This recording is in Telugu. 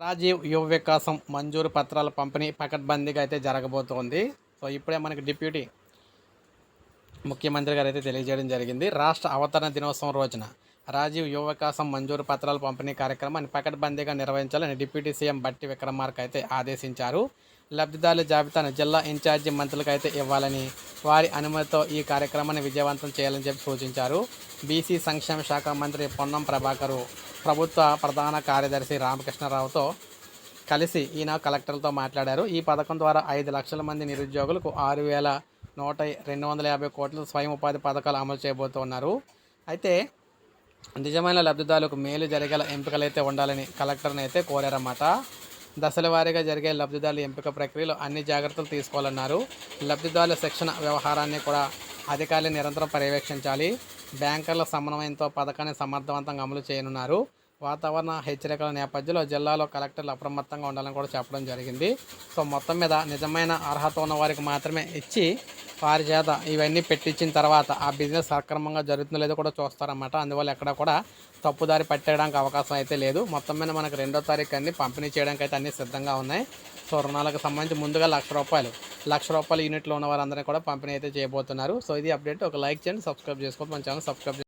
రాజీవ్ యువ వికాసం మంజూరు పత్రాల పంపిణీ పకడ్బందీగా అయితే జరగబోతోంది. సో ఇప్పుడే మనకి డిప్యూటీ ముఖ్యమంత్రి గారు అయితే తెలియజేయడం జరిగింది. రాష్ట్ర అవతరణ దినోత్సవం రోజున రాజీవ్ యువ వికాసం మంజూరు పత్రాల పంపిణీ కార్యక్రమాన్ని పకడ్బందీగా నిర్వహించాలని డిప్యూటీ సీఎం బట్టి విక్రమార్క అయితే ఆదేశించారు. లబ్ధిదారుల జాబితాను జిల్లా ఇన్ఛార్జి మంత్రులకు అయితే ఇవ్వాలని వారి అనుమతితో ఈ కార్యక్రమాన్ని విజయవంతం చేయాలని చెప్పి సూచించారు. బీసీ సంక్షేమ శాఖ మంత్రి పొన్నం ప్రభాకరు ప్రభుత్వ ప్రధాన కార్యదర్శి రామకృష్ణరావుతో కలిసి ఈయన కలెక్టర్లతో మాట్లాడారు. ఈ పథకం ద్వారా ఐదు లక్షల మంది నిరుద్యోగులకు ఆరు వేల నూట రెండు వందల యాభై కోట్ల స్వయం ఉపాధి పథకాలు అమలు చేయబోతున్నారు. అయితే నిజమైన లబ్ధిదారులకు మేలు జరిగేలా ఎంపికలు అయితే ఉండాలని కలెక్టర్ని అయితే కోరారన్నమాట. దశల వారీగా జరిగే లబ్ధిదారుల ఎంపిక ప్రక్రియలో అన్ని జాగ్రత్తలు తీసుకోవాలన్నారు. లబ్ధిదారుల శిక్షణ వ్యవహారాన్ని కూడా అధికారులు నిరంతరం పర్యవేక్షించాలి. బ్యాంకర్ల సమన్వయంతో పథకాన్ని సమర్థవంతంగా అమలు చేయనున్నారు. వాతావరణ హెచ్చరికల నేపథ్యంలో జిల్లాలో కలెక్టర్లు అప్రమత్తంగా ఉండాలని కూడా చెప్పడం జరిగింది. సో మొత్తం మీద నిజమైన అర్హత ఉన్న వారికి మాత్రమే ఇచ్చి వారి చేత ఇవన్నీ పెట్టించిన తర్వాత ఆ బిజినెస్ సక్రమంగా జరుగుతుందో లేదో కూడా చూస్తారన్నమాట. అందువల్ల ఎక్కడ కూడా తప్పుదారి పట్టేయడానికి అవకాశం అయితే లేదు. మొత్తం మీద మనకు రెండో తారీఖు అన్ని పంపిణీ చేయడానికి అయితే అన్ని సిద్ధంగా ఉన్నాయి. సో రుణాలకు సంబంధించి ముందుగా లక్ష రూపాయలు లక్ష రూపాయల యూనిట్లో ఉన్న వారందరినీ కూడా పంపిణీ అయితే చేయబోతున్నారు. సో ఇది అప్డేట్. ఒక లైక్ చేయండి సబ్స్క్రైబ్ చేసుకోండి. మన ఛానల్ సబ్స్క్రైబ్